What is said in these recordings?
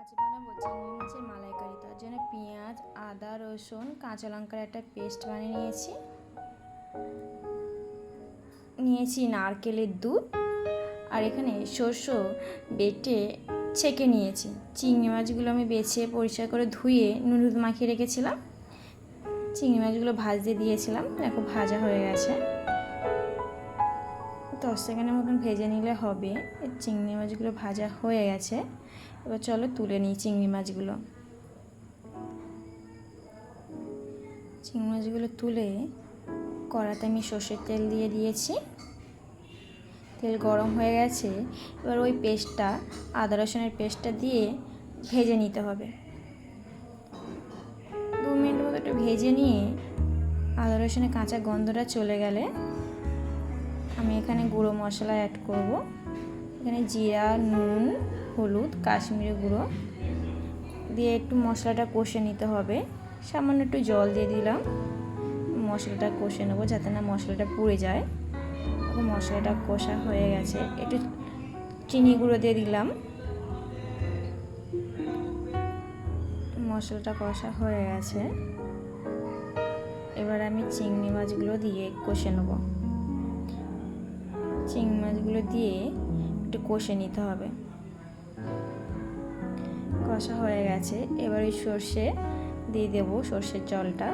আজ বানাবো চিংড়ি মাছের মালাইকারি, তার জন্য পেঁয়াজ, আদা, রসুন, কাঁচা লঙ্কার একটা পেস্ট বানিয়ে নিয়েছি। নিয়েছি নারকেলের দুধ আর এখানে শস্য বেটে ছেঁকে নিয়েছি। চিংড়ি মাছগুলো আমি বেছে পরিষ্কার করে ধুয়ে নুন মাখিয়ে রেখেছিলাম। চিংড়ি মাছগুলো ভাজতে দিয়েছিলাম দেখো ভাজা হয়ে গেছে। দশ সেকেন্ডের মতন ভেজে নিলে হবে। চিংড়ি মাছগুলো ভাজা হয়ে গেছে। এবার চলো তুলে নিই চিংড়ি মাছগুলো। চিংড়ি মাছগুলো তুলে কড়াতে আমি সর্ষের তেল দিয়ে দিয়েছি। তেল গরম হয়ে গেছে। এবার ওই পেস্টটা, আদা রসুনের পেস্টটা দিয়ে ভেজে নিতে হবে। দু মিনিট মতো একটু ভেজে নিয়ে আদা রসুনের কাঁচা গন্ধটা চলে গেলে আমি এখানে গুঁড়ো মশলা অ্যাড করব। এখানে জিরা, নুন, হলুদ, কাশ্মীরি গুঁড়ো। দিয়ে একটু মশলাটা কষে নিতে হবে। সামান্য একটু জল দিয়ে দিলাম। মশলাটা কষে নেব যাতে না মশলাটা পুড়ে যায়। মশলাটা কষা হয়ে গেছে। একটু চিনি গুঁড়ো দিয়ে দিলাম। মশলাটা কষা হয়ে গেছে। এবার আমি চিংড়ি মাছগুলো দিয়ে কষে নেব। চিংড়ি মাছগুলো দিয়ে একটু কষে নিতে হবে। কষা হয়ে গেছে। এবার ওই সর্ষে দিয়ে দেবো সর্ষের জলটা।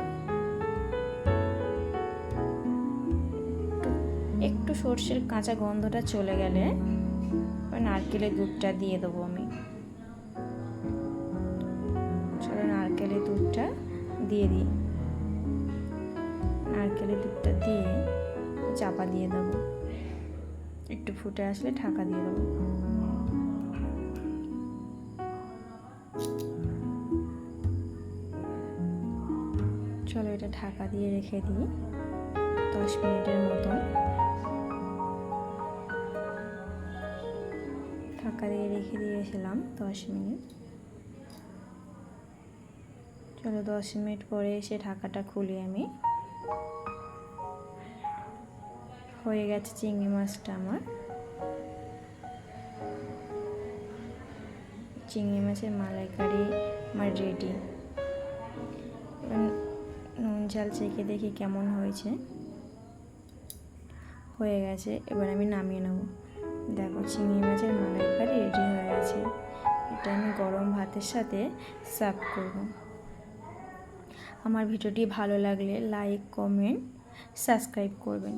একটু সর্ষের কাঁচা গন্ধটা চলে গেলে নারকেলের দুধটা দিয়ে দেবো আমি। চলো নারকেলের দুধটা দিয়ে দিই। নারকেলের দুধটা দিয়ে চাপা দিয়ে দেবো। একটু ফুটে আসলে ঢাকা দিয়ে দেবো। চলো এটা ঢাকা দিয়ে রেখে দিই, দশ মিনিটের মতন। ঢাকা দিয়ে রেখে দিয়েছিলাম দশ মিনিট। চলো দশ মিনিট পরে এসে ঢাকাটা খুলি আমি। হয়ে গেছে চিংড়ি মাছটা আমার। চিংড়ি মাছের মালাইকারি আমার রেডি নুন, ঝাল চেখে দেখি কেমন হয়েছে। হয়ে গেছে, এবার আমি নামিয়ে নেব। দেখো, চিংড়ি মাছের মালাইকারি রেডি হয়ে গেছে। এটা আমি গরম ভাতের সাথে সার্ভ করব। আমার ভিডিওটি ভালো লাগলে লাইক কমেন্ট সাবস্ক্রাইব করবেন।